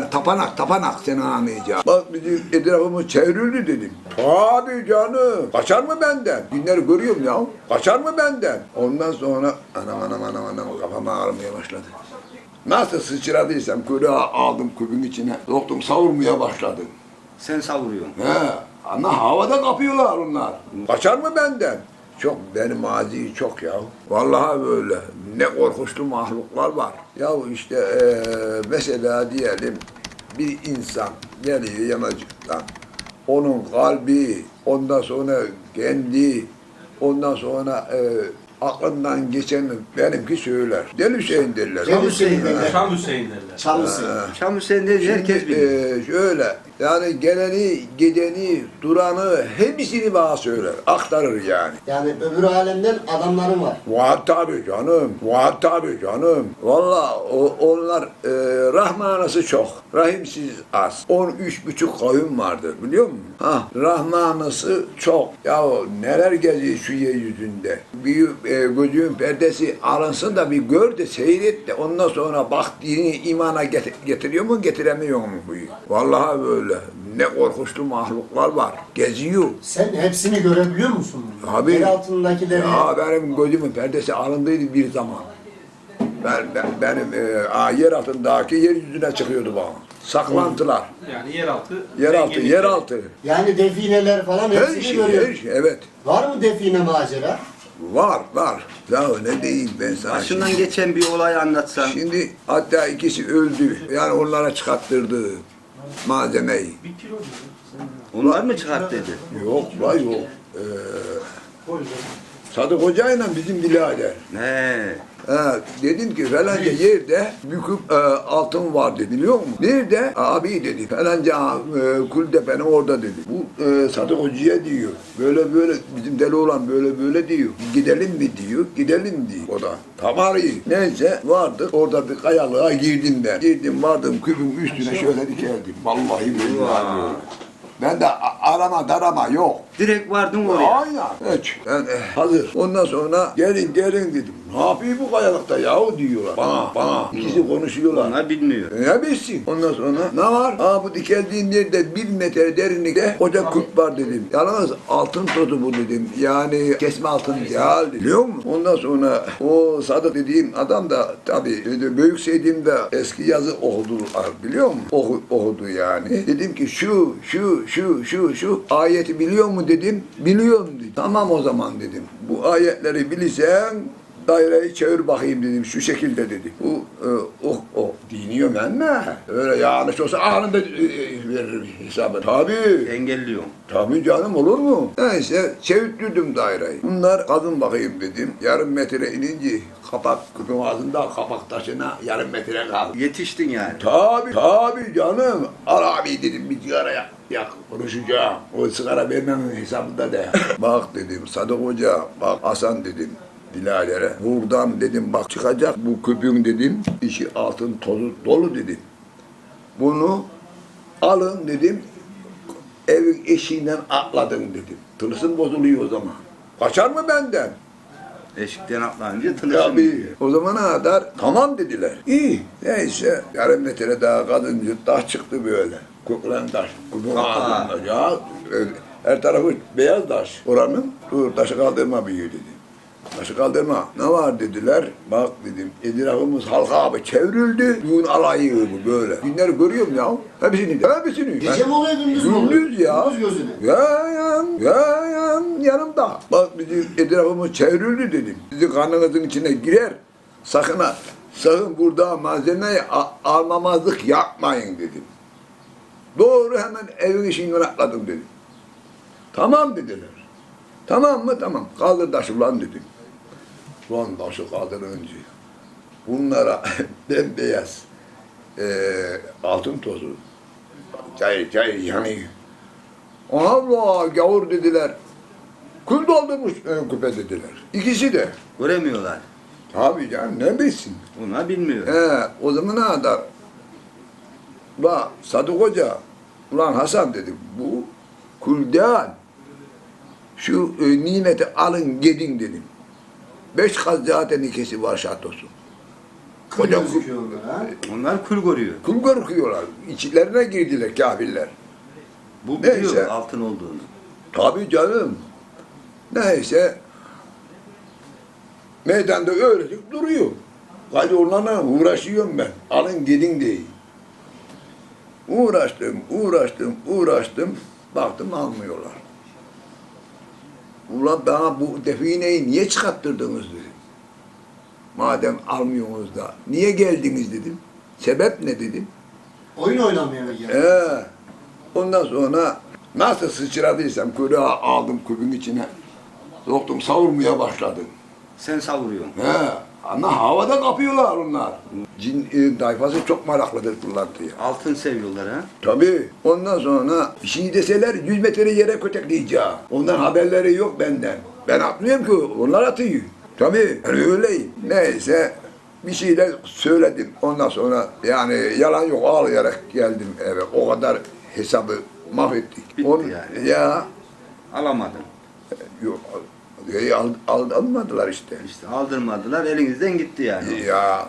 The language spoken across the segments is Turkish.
Yani tapanak tapanak senin anlayacağın. Bak bizim etrafımız çevrildi dedim. Tabii canım. Kaçar mı benden? Günleri görüyorum ya. Kaçar mı benden? Ondan sonra anam anam anam anam kafam ağrımaya başladı. Nasıl sıçradıysam kuyruğu aldım küpün içine. Soktum savurmaya başladım. Sen savuruyorsun. He, ama havada kapıyorlar onlar. Kaçar mı benden? Çok, benim mazi çok ya. Vallahi böyle. Ne korkunçlu mahluklar var. Ya işte eee, mesela diyelim bir insan geliyor yanacıktan. Onun kalbi, ondan sonra kendi, ondan sonra eee, aklından geçeni benimki söyler. Deli Hüseyin derler. Deli Hüseyin derler. Şam Hüseyin derler. Çam Hüseyin. Şam Hüseyin deyince herkes biliyor. eee, şöyle, yani geleni, gideni, duranı hepsini bana söyler, aktarır yani. Yani öbür alemden adamların var. Var tabi canım, var tabi canım. Valla o, onlar e, Rahmanası çok, Rahimsiz az. 13 buçuk kavim vardır biliyor musun? Ha, Rahmanası çok. Ya neler geziyor şu yeryüzünde. Bir e, gözün perdesi alınsın da bir gör de seyret de ondan sonra bak dini imana get- getiriyor mu getiremiyor mu bu? Vallahi böyle. Ne korkunçlu mahluklar var. Geziyor. Sen hepsini görebiliyor musun? Abi, Yer altındakileri. Ya benim gözümün perdesi alındıydı bir zaman. Ben, ben benim e, a, yer altındaki yeryüzüne çıkıyordu bana. Saklantılar. Yani yeraltı. Yeraltı, yeraltı. Yani defineler falan Her hepsini şey, görüyor. her şey, evet. Var mı define macera? Var, var. Ya ne diyeyim ben sana Başından şimdi. geçen bir olay anlatsan. Şimdi hatta ikisi öldü. Yani onlara çıkarttırdı malzemeyi. Onlar mı çıkart dedi? Yok, var yok. Ee, Sadık Hoca'yla bizim birader. He. Ha, dedim ki falanca yerde bir küp e, altın var dedi biliyor musun? Nerede? Abi dedi falanca e, Kultepe'nin orada dedi. Bu e, Sadık Hoca'ya diyor. Böyle böyle bizim deli olan böyle böyle diyor. Gidelim mi diyor. Gidelim diyor o da. Tamam iyi. Neyse vardık. Orada bir kayalığa girdim ben. Girdim vardım küpün üstüne şöyle dikerdim. Vallahi billahi. Ben de arama darama yok. Direkt vardın oraya. Aynen. Evet. Ben eh, hazır. Ondan sonra gelin gelin dedim. Ne yapıyor bu kayalıkta yahu diyorlar. Bana bana. İkisi konuşuyorlar. Onlar bilmiyor. Ne bilsin? Ondan sonra ne var? Aa bu dikeldiğin yerde bir metre derinlikte koca küp var dedim. Yalnız altın tozu bu dedim. Yani kesme altın dedim. Biliyor musun? Ondan sonra o Sadık dediğim adam da tabii dedi, büyük sevdiğimde eski yazı okudular biliyor musun? Oku, okudu yani. Dedim ki şu şu şu şu şu ayeti biliyor mu dedim. Biliyorum dedi. Tamam o zaman dedim. Bu ayetleri bilirsen daireyi çevir bakayım dedim şu şekilde dedi. Bu e, ben mi? Öyle yanlış olsa anında e, e, verir hesabı. Tabii. Engelliyorum. Tabii canım olur mu? Neyse çevirttirdim daireyi. Bunlar kadın bakayım dedim. Yarım metre inince kapak küpün ağzında kapak taşına yarım metre kaldı. Yetiştin yani. Tabii tabii canım. Al abi dedim bir sigara yak. Yak konuşacağım. O sigara vermem hesabında de. bak dedim Sadık Hoca bak Hasan dedim. Bilalere. Buradan dedim bak çıkacak bu küpün dedim. içi altın tozu dolu dedim. Bunu alın dedim. Evin eşiğinden atladım dedim. Tılsım bozuluyor o zaman. Kaçar mı benden? Eşikten atlayınca tınırsın. Tabii. O zamana kadar tamam dediler. İyi. Neyse yarım metre daha kadınca taş çıktı böyle. Kuklan taş. Ya öyle. her tarafı beyaz taş. Oranın taşı kaldırma büyüğü dedi. Taşı kaldırma. Ne var dediler. Bak dedim etrafımız halka abi çevrildi. Düğün alayı bu böyle. Günleri görüyorum ya. Hepsini. Hepsini. Gece mi oluyor gündüz mü oluyor? Gündüz ya. Gündüz gözüne. Ya yan, ya yan, yanımda. Bak bizim etrafımız çevrildi dedim. Sizin karnınızın içine girer. Sakın ha, sakın burada malzemeyi almamazlık yapmayın dedim. Doğru hemen evin işinden atladım dedim. Tamam dediler. Tamam mı? Tamam. Kaldır taşı ulan dedim. Ulan taşı kaldırınca bunlara bembeyaz eee altın tozu Çay çay yanıyor. Allah gavur dediler. Kül doldurmuş ön küpe dediler. İkisi de. Göremiyorlar. Tabii canım ne bilsin. Onlar bilmiyor. He, o zaman ne kadar? Bak Sadık Hoca, ulan Hasan dedi bu kul değil. Şu e, nimeti alın gidin dedim. Beş kat zaten ikisi var şatosu. Kıl Hocam gözüküyor onlar ha. Onlar kul koruyor. kul korkuyorlar. İçlerine girdiler kafirler. Bu biliyor Neyse. altın olduğunu. Tabii canım. Neyse. Meydanda öğretip duruyor. Hadi onlarla uğraşıyorum ben. Alın gidin diye. Uğraştım, uğraştım, uğraştım. Baktım almıyorlar. Ulan bana bu defineyi niye çıkarttırdınız dedim. Madem almıyorsunuz da niye geldiniz dedim. Sebep ne dedim. Oyun oynamaya geldi. Ee, ondan sonra nasıl sıçradıysam kuyruğu aldım küpün içine. Soktum savurmaya başladım. Sen savuruyorsun. He, ama havada kapıyorlar onlar. Cin e, tayfası çok meraklıdır pırlantıya. Altın seviyorlar ha. Tabii. Ondan sonra bir şey deseler 100 metre yere kötekleyeceğim. Ondan haberleri yok benden. Ben atmıyorum ki onlar atıyor. Tabii öyleyim. Neyse bir şeyler söyledim. Ondan sonra yani yalan yok ağlayarak geldim eve. O kadar hesabı mahvettik. Bitti yani. Ya Alamadın. yok e, al, al, almadılar işte. İşte aldırmadılar elinizden gitti yani. Ya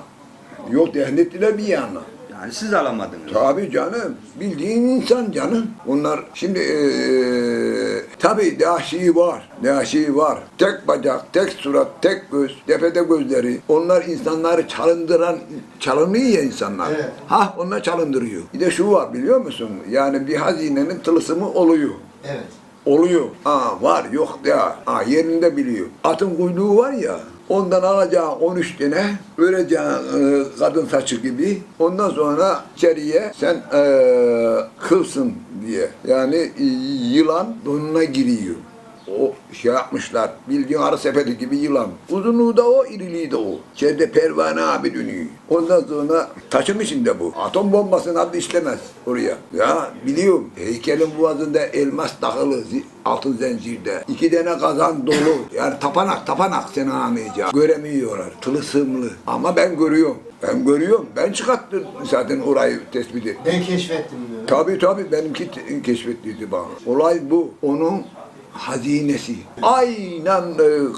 yok dehnettiler bir yana. Yani siz alamadınız. Tabii canım. Bildiğin insan canım. Onlar şimdi eee tabii dahşi var. Dahşi var. Tek bacak, tek surat, tek göz, tepede gözleri. Onlar insanları çalındıran, çalınıyor ya insanlar. Evet. Ha onlar çalındırıyor. Bir de şu var biliyor musun? Yani bir hazinenin tılsımı oluyor. Evet. Oluyor. Aa var yok ya. Aa yerinde biliyor. Atın kuyruğu var ya. Ondan alacağı 13 tane, öreceğin e, kadın saçı gibi. Ondan sonra içeriye sen e, kılsın diye. Yani e, yılan donuna giriyor. O şey yapmışlar. Bildiğin arı sepeti gibi yılan. Uzunluğu da o, iriliği de o. İçeride pervane abi dönüyor. Ondan sonra taşın içinde bu. Atom bombasının adı işlemez oraya. Ya biliyorum. Heykelin boğazında elmas takılı altın zincirde. İki tane kazan dolu. Yani tapanak tapanak seni anlayacak. Göremiyorlar. Tılısımlı. Ama ben görüyorum. Ben görüyorum. Ben çıkarttım zaten orayı tespit ettim. Ben keşfettim diyor. Tabii tabii benimki keşfettiydi bana. Olay bu. Onun hazinesi. Aynen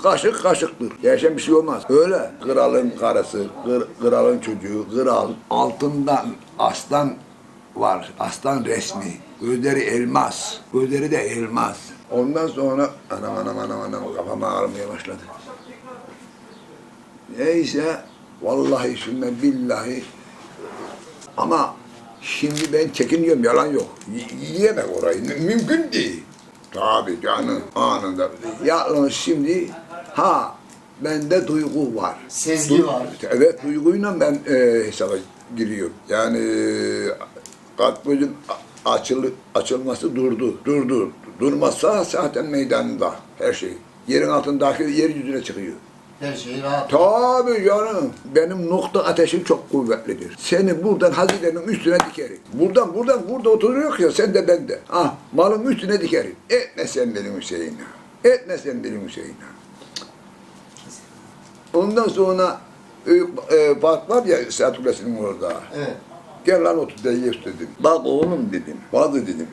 kaşık kaşıktır. Yaşam bir şey olmaz. Öyle. Kralın karısı, kır- kralın çocuğu, kral altından aslan var. Aslan resmi. Gözleri elmas. Gözleri de elmas. Ondan sonra anam anam anam anam kafam ağrımaya başladı. Neyse vallahi sümme billahi ama şimdi ben çekiniyorum, yalan yok. Y- yiyemem orayı, mü- mümkün değil. Tabii canım, anında. Yalnız şimdi, ha bende duygu var. Sezgi var. Evet, duyguyla ben e, hesaba giriyorum. Yani e, kalp gözün a- açıl, açılması durdu, durdu. Durmazsa zaten meydanında her şey. Yerin altındaki yeryüzüne çıkıyor. Her şey rahat. Tabii canım. Benim nokta ateşim çok kuvvetlidir. Seni buradan hazinenin üstüne dikerim. Buradan buradan burada oturuyor ya sen de ben de. Ah malın üstüne dikerim. Etme sen benim Hüseyin'e. Etme sen benim Hüseyin'e. Ondan sonra e, e, park var ya Kulesi'nin orada. Evet. Gel lan otur deyiz dedim. Bak oğlum dedim. Bazı dedim.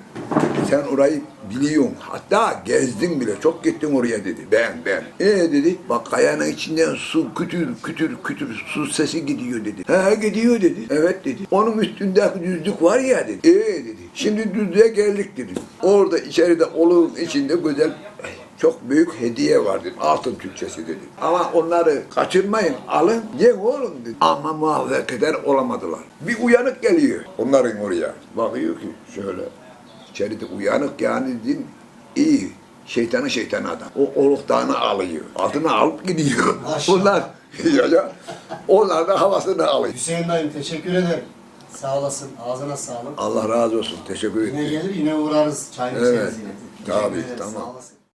Sen orayı biliyorsun. Hatta gezdin bile. Çok gittin oraya dedi. Ben ben. E dedi. Bak kayanın içinden su kütür kütür kütür su sesi gidiyor dedi. He gidiyor dedi. Evet dedi. Onun üstünde düzlük var ya dedi. E dedi. Şimdi düzlüğe geldik dedim. Orada içeride olun içinde güzel çok büyük hediye var dedim. Altın Türkçesi dedim. Ama onları kaçırmayın, alın, ye oğlum dedim. Ama muvaffakeder olamadılar. Bir uyanık geliyor onların oraya. Bakıyor ki şöyle, içeride uyanık yani dedim, iyi. Şeytanı şeytan adam. O oluktanı alıyor. Altına alıp gidiyor. Onlar, ya, ya, onlar da havasını alıyor. Hüseyin dayım teşekkür ederim. Sağ olasın. Ağzına sağlık. Allah razı olsun. Teşekkür Yine ederim. gelir yine uğrarız. Çay Evet. içeriz yine. Tabii, tamam. Sağ olasın.